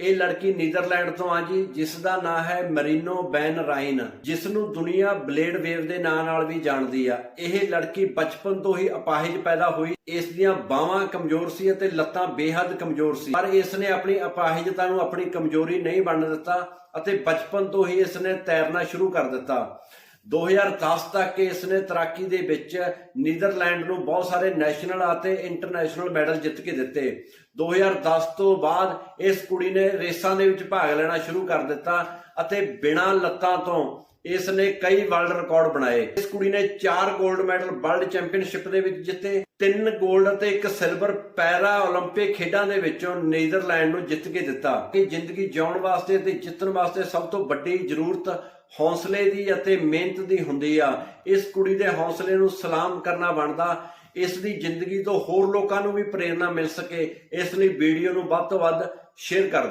ਇਹ ਲੜਕੀ ਨੀਦਰਲੈਂਡ ਤੋਂ ਆ ਜੀ, ਜਿਸ ਦਾ ਨਾਮ ਹੈ ਮਰੀਨੋ ਬੈਨ ਰਾਈਨ ਜਿਸ ਨੂੰ ਦੁਨੀਆ ਬਲੇਡ ਵੇਵ ਦੇ ਨਾਂ ਨਾਲ ਵੀ ਜਾਣਦੀ ਆ। ਇਹ ਲੜਕੀ ਬਚਪਨ ਤੋਂ ਹੀ ਅਪਾਹਿਜ ਪੈਦਾ ਹੋਈ, ਇਸ ਦੀਆਂ ਬਾਹਾਂ ਕਮਜ਼ੋਰ ਸੀ ਅਤੇ ਲੱਤਾਂ ਬੇਹੱਦ ਕਮਜ਼ੋਰ ਸੀ। ਪਰ ਇਸ ਨੇ ਆਪਣੀ ਅਪਾਹਿਜਤਾ ਨੂੰ ਆਪਣੀ ਕਮਜ਼ੋਰੀ ਨਹੀਂ ਬਣਨ ਦਿੱਤਾ ਅਤੇ ਬਚਪਨ ਤੋਂ ਹੀ ਇਸ ਨੇ ਤੈਰਨਾ ਸ਼ੁਰੂ ਕਰ ਦਿੱਤਾ। 2010 ਤੱਕ ਇਸ ਨੇ ਤੈਰਾਕੀ ਦੇ ਵਿੱਚ ਨੀਦਰਲੈਂਡ ਨੂੰ ਬਹੁਤ ਸਾਰੇ ਨੈਸ਼ਨਲ ਅਤੇ ਇੰਟਰਨੈਸ਼ਨਲ ਮੈਡਲ ਜਿੱਤ ਕੇ ਦਿੱਤੇ। 2010 ਤੋਂ ਬਾਅਦ ਇਸ ਕੁੜੀ ਨੇ ਰੇਸਾਂ ਦੇ ਵਿੱਚ ਭਾਗ ਲੈਣਾ ਸ਼ੁਰੂ ਕਰ ਦਿੱਤਾ ਅਤੇ ਬਿਨਾਂ ਲੱਤਾਂ ਤੋਂ ਇਸ ਨੇ ਕਈ ਵਰਲਡ ਰਿਕਾਰਡ ਬਣਾਏ। ਇਸ ਕੁੜੀ ਨੇ 4 골ਡ ਮੈਡਲ ਵਰਲਡ ਚੈਂਪੀਅਨਸ਼ਿਪ ਦੇ ਵਿੱਚ ਜਿੱਤੇ। ਤਿੰਨ 골ਡ ਅਤੇ ਇੱਕ ਸਿਲਵਰ ਪੈਰਾ 올림픽 ਖੇਡਾਂ ਦੇ ਵਿੱਚੋਂ ਨੀਦਰਲੈਂਡ ਨੂੰ ਜਿੱਤ ਕੇ ਦਿੱਤਾ। ਕਿ ਜ਼ਿੰਦਗੀ ਜਿਉਣ ਵਾਸਤੇ ਤੇ ਜਿੱਤਣ ਵਾਸਤੇ ਸਭ ਤੋਂ ਵੱਡੀ ਜ਼ਰੂਰਤ ਹੌਸਲੇ ਦੀ ਅਤੇ ਮਿਹਨਤ ਦੀ ਹੁੰਦੀ ਆ। ਇਸ ਕੁੜੀ ਦੇ ਹੌਸਲੇ ਨੂੰ ਸਲਾਮ ਕਰਨਾ ਬਣਦਾ, ਇਸ ਦੀ ਜ਼ਿੰਦਗੀ ਤੋਂ ਹੋਰ ਲੋਕਾਂ ਨੂੰ ਵੀ ਪ੍ਰੇਰਣਾ ਮਿਲ ਸਕੇ, ਇਸ ਲਈ ਵੀਡੀਓ ਨੂੰ ਵੱਧ ਤੋਂ ਵੱਧ ਸ਼ੇਅਰ ਕਰ ਦਿਓ।